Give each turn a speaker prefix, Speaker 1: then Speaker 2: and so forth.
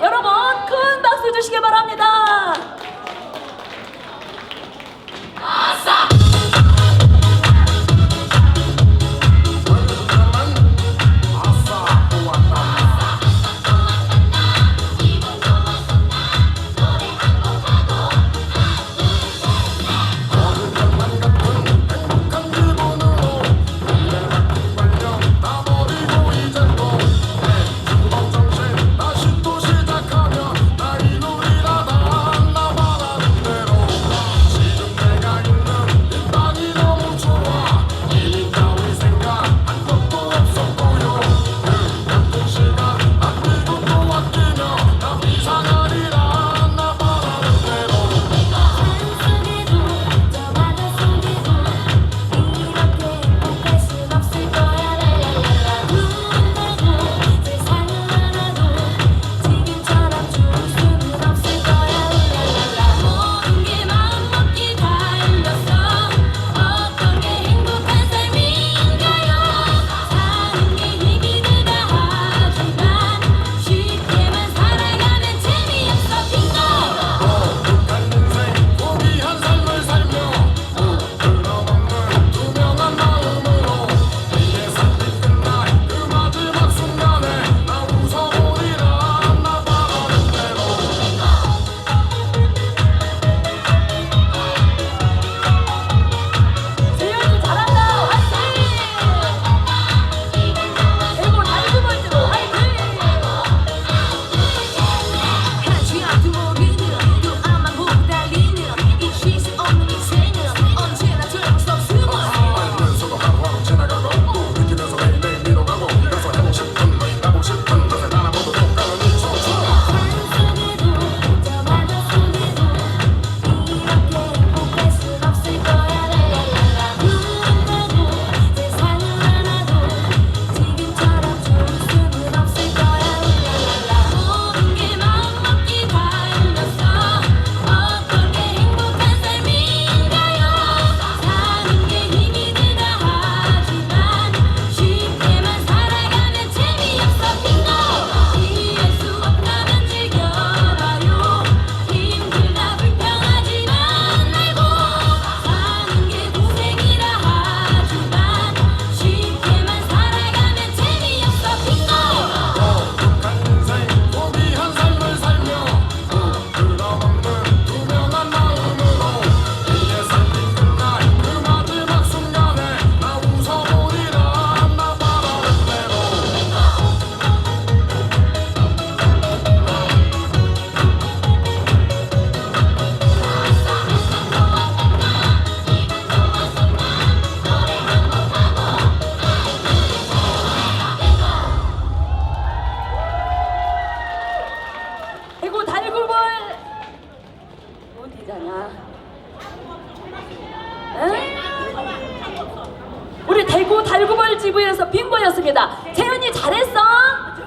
Speaker 1: 여러분 큰 박수 주시기 바랍니다.
Speaker 2: 그리고
Speaker 1: 달구벌 어디잖아 뭐 응? 우리 대구 달구벌 지부에서 빈거였습니다. 재현이 잘했어.